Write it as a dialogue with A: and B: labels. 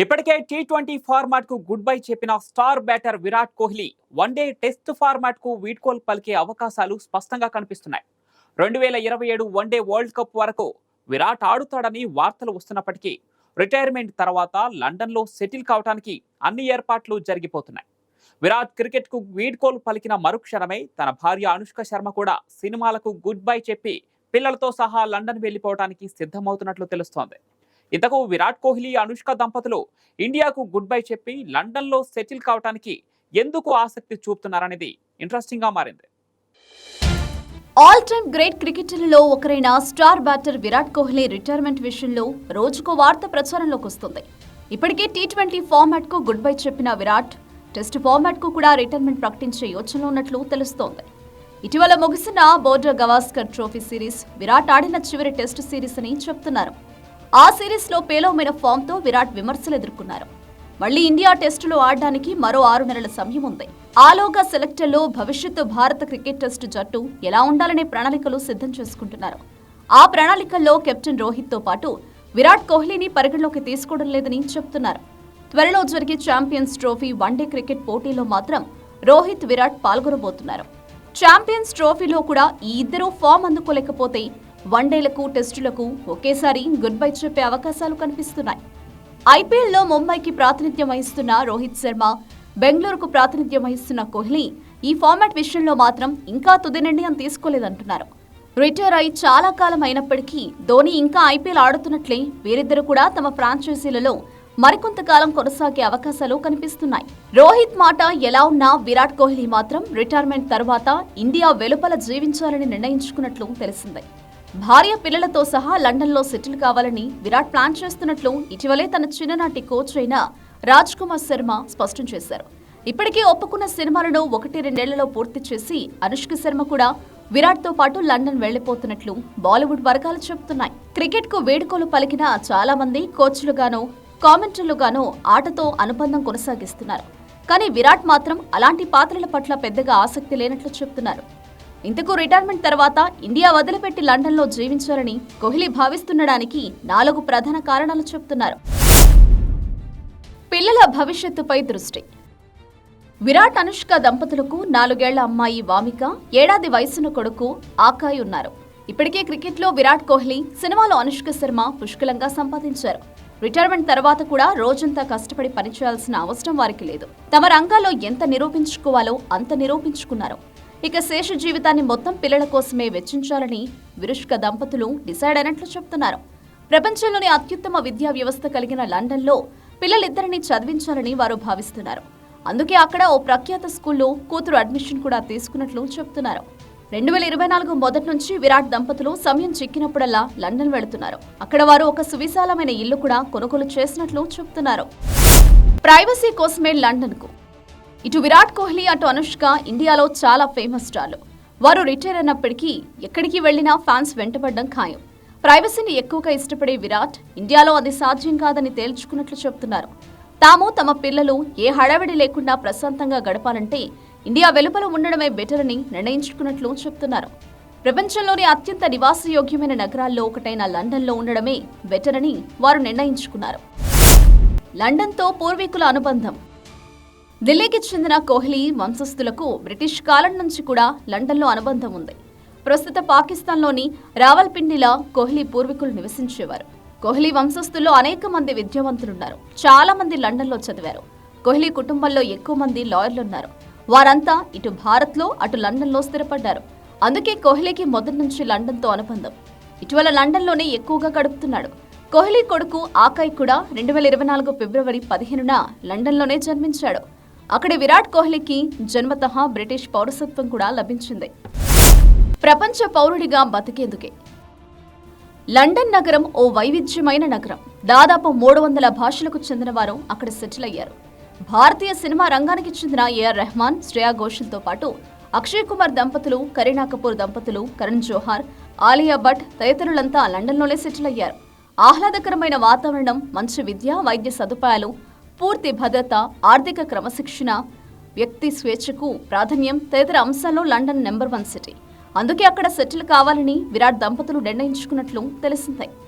A: ఇప్పటికే T twenty ఫార్మాట్కు good bye చెప్పిన star batter Virat Kohli one day test ఫార్మాట్కు వీడ్కోలు పలికే అవకాశాలు స్పష్టంగా కనిపిస్తున్నాయి. రెండు వేల ఇరవై ఏడు వన్డే వరల్డ్ కప్ వరకు విరాట్ ఆడుతాడని వార్తలు వస్తున్నప్పటికీ రిటైర్మెంట్ తర్వాత లండన్లో సెటిల్ కావడానికి అన్ని ఏర్పాట్లు జరిగిపోతున్నాయి. విరాట్ క్రికెట్కు వీడ్కోలు పలికిన మరుక్షణమే తన భార్య అనుష్క శర్మ కూడా సినిమాలకు గుడ్ బై చెప్పి పిల్లలతో సహా లండన్ వెళ్ళిపోవడానికి సిద్ధమవుతున్నట్లు తెలుస్తోంది. ఇంతకు విరాట్ కోహ్లీ అనుష్క దంపతులు ఇండియాకు గుడ్ బై చెప్పి లండన్లో సెటిల్ కావడానికి ఎందుకు ఆసక్తి చూపుతున్నారనేది ఇంట్రెస్టింగ్గా మారింది.
B: ఆల్ టైమ్ గ్రేట్ క్రికెటర్లలో ఒకరైన star batter Virat Kohli retirement విషయంలో రోజుకో వార్త ప్రచారంలోకి వస్తుంది. ఇప్పటికే టీ ట్వంటీ ఫార్మాట్కు గుడ్ బై చెప్పిన విరాట్ టెస్ట్ ఫార్మాట్కు కూడా రిటైర్మెంట్ ప్రకటించే యోచనలో ఉన్నట్లు తెలుస్తోంది. ఇటీవల ముగిసిన Border Gavaskar trophy series Virat ఆడిన చివరి టెస్ట్ సిరీస్ అని చెప్తున్నారు. ఆ సిరీస్లో పేలవమైన ఫామ్తో విరాట్ విమర్శలు ఎదుర్కొన్నారు. మళ్ళీ ఇండియా టెస్టులో ఆడడానికి మరో ఆరు నెలల సమయం ఉంది. ఆలోగా సెలెక్టర్లో భవిష్యత్తు భారత క్రికెట్ టెస్టు జట్టు ఎలా ఉండాలనే ప్రణాళికలు సిద్ధం చేసుకుంటున్నారు. ఆ ప్రణాళికల్లో కెప్టెన్ రోహిత్తో పాటు విరాట్ కోహ్లీని పరిగణలోకి తీసుకోవడం లేదని చెప్తున్నారు. త్వరలో జరిగే ఛాంపియన్స్ ట్రోఫీ వన్డే క్రికెట్ పోటీలో మాత్రం రోహిత్ విరాట్ పాల్గొనబోతున్నారు. ఛాంపియన్స్ ట్రోఫీలో కూడా ఈ ఇద్దరూ ఫామ్ అందుకోలేకపోతే వన్డేలకు టెస్టులకు ఒకేసారి గుడ్ బై చెప్పే అవకాశాలు కనిపిస్తున్నాయి. ఐపీఎల్లో ముంబైకి ప్రాతినిధ్యం వహిస్తున్న రోహిత్ శర్మ బెంగళూరుకు ప్రాతినిధ్యం వహిస్తున్న కోహ్లీ ఈ ఫార్మాట్ విషయంలో మాత్రం ఇంకా తుది నిర్ణయం తీసుకోలేదంటున్నారు. రిటైర్ అయి చాలా కాలం అయినప్పటికీ ధోని ఇంకా ఐపీఎల్ ఆడుతున్నట్లే వీరిద్దరు కూడా తమ ఫ్రాంచైజీలలో మరికొంతకాలం కొనసాగే అవకాశాలు కనిపిస్తున్నాయి. రోహిత్ మాట ఎలా ఉన్నా విరాట్ కోహ్లీ మాత్రం రిటైర్మెంట్ తర్వాత ఇండియా వెలుపల జీవించాలని నిర్ణయించుకున్నట్లు తెలిసిందే. భార్య పిల్లలతో సహా లండన్లో సెటిల్ కావాలని విరాట్ ప్లాన్ చేస్తున్నట్లు ఇటీవలే తన చిన్ననాటి కోచ్ అయిన రాజ్ కుమార్ శర్మ స్పష్టం చేశారు. ఇప్పటికే ఒప్పుకున్న సినిమాలను ఒకటి రెండేళ్ళలో పూర్తి చేసి అనుష్క శర్మ కూడా విరాట్తో పాటు లండన్ వెళ్ళిపోతున్నట్లు బాలీవుడ్ వర్గాలు చెబుతున్నాయి. క్రికెట్కు వేడుకలు పలికిన చాలా మంది కోచ్లుగానో కామెంటర్లుగానో ఆటతో అనుబంధం కొనసాగిస్తున్నారు. కానీ విరాట్ మాత్రం అలాంటి పాత్రల పట్ల పెద్దగా ఆసక్తి లేనట్లు చెప్తున్నారు ఇంతకు రిటైర్మెంట్ తర్వాత ఇండియా వదిలిపెట్టి లండన్లో జీవించాలని కోహ్లీ భావిస్తుండడానికి నాలుగు ప్రధాన కారణాలు చెప్తున్నారు. పిల్లల భవిష్యత్తుపై దృష్టి. విరాట్ అనుష్క దంపతులకు నాలుగేళ్ళ అమ్మాయి వామిక ఏడాది వయసున్న కొడుకు ఆకాయ్ ఉన్నారు. ఇప్పటికే క్రికెట్లో విరాట్ కోహ్లీ సినిమాలో అనుష్క శర్మ పుష్కలంగా సంపాదించారు. రిటైర్మెంట్ తర్వాత కూడా రోజంతా కష్టపడి పనిచేయాల్సిన అవసరం వారికి లేదు. తమ రంగాల్లో ఎంత నిరూపించుకోవాలో అంత నిరూపించుకున్నారు. ఇక శేష జీవితాన్ని మొత్తం పిల్లల కోసమే వెచ్చించాలని విరుష్క దంపతులు డిసైడ్ అయినట్లు చెప్తున్నారు. ప్రపంచంలోని అత్యుత్తమ విద్యా వ్యవస్థ కలిగిన లండన్లో పిల్లలిద్దరిని చదివించాలని వారు భావిస్తున్నారు. అందుకే అక్కడ ఓ ప్రఖ్యాత స్కూల్లో కూతురు అడ్మిషన్ కూడా తీసుకున్నట్లు చెప్తున్నారు. రెండు వేల ఇరవై నాలుగు మొదటి నుంచి విరాట్ దంపతులు సమయం చిక్కినప్పుడల్లా లండన్ వెళుతున్నారు. అక్కడ వారు ఒక సువిశాలమైన ఇల్లు కూడా కొనుగోలు చేసినట్లు చెప్తున్నారు. ప్రైవసీ కోసమే లండన్కు ఇటు విరాట్ కోహ్లీ అటు అనుష్క ఇండియాలో చాలా ఫేమస్ స్టార్లు. వారు రిటైర్ అయినప్పటికీ ఎక్కడికి వెళ్ళినా ఫ్యాన్స్ వెంటపడడం ఖాయం. ప్రైవసీని ఎక్కువగా ఇష్టపడే విరాట్ ఇండియాలో అది సాధ్యం కాదని తేల్చుకున్నట్లు చెప్తున్నారు. తాము తమ పిల్లలు ఏ హడావిడి లేకుండా ప్రశాంతంగా గడపాలంటే ఇండియా వెలుపల ఉండడమే బెటర్ అని నిర్ణయించుకున్నట్లు చెప్తున్నారు. ప్రపంచంలోని అత్యంత నివాసయోగ్యమైన నగరాల్లో ఒకటైన లండన్లో ఉండడమే బెటర్ అని వారు నిర్ణయించుకున్నారు. లండన్తో పూర్వీకుల అనుబంధం. ఢిల్లీకి చెందిన కోహ్లీ వంశస్థులకు బ్రిటిష్ కాలం నుంచి కూడా లండన్లో అనుబంధం ఉంది. ప్రస్తుత పాకిస్తాన్లోని రావల్పిండిలో కోహ్లీ పూర్వీకులు నివసించేవారు. కోహ్లీ వంశస్థుల్లో అనేక మంది విద్యావంతులున్నారు. చాలా మంది లండన్లో చదివారు. కోహ్లీ కుటుంబంలో ఎక్కువ మంది లాయర్లున్నారు వారంతా ఇటు భారత్లో అటు లండన్లో స్థిరపడ్డారు. అందుకే కోహ్లీకి మొదటి నుంచి లండన్తో అనుబంధం. ఇటీవల లండన్లోనే ఎక్కువగా గడుపుతున్నాడు. కోహ్లీ కొడుకు ఆకాయ్ కూడా రెండు వేల ఇరవై నాలుగు ఫిబ్రవరి పదిహేనున లండన్లోనే జన్మించాడు. అక్కడి విరాట్ కోహ్లీకి జన్మతః బ్రిటిష్ పౌరసత్వం కూడా లభించింది. ప్రపంచ పౌరుడిగా బతికేందుకే. లండన్ నగరం ఓ వైవిధ్యమైన నగరం. దాదాపు మూడు వందల భాషలకు చెందిన వారు అక్కడ సెటిల్ అయ్యారు. భారతీయ సినిమా రంగానికి చెందిన ఏఆర్ రెహమాన్ శ్రేయా ఘోషల్తో పాటు అక్షయ్ కుమార్ దంపతులు కరీనా కపూర్ దంపతులు కరణ్ జోహార్ ఆలియా భట్ తదితరులంతా లండన్లోనే సెటిల్ అయ్యారు. ఆహ్లాదకరమైన వాతావరణం మంచి విద్య వైద్య సదుపాయాలు పూర్తి భద్రత ఆర్థిక క్రమశిక్షణ వ్యక్తి స్వేచ్ఛకు ప్రాధాన్యం తదితర అంశాల్లో లండన్ నెంబర్ వన్ సిటీ. అందుకే అక్కడ సెటిల్ కావాలని విరాట్ దంపతులు నిర్ణయించుకున్నట్లు తెలిసిందే.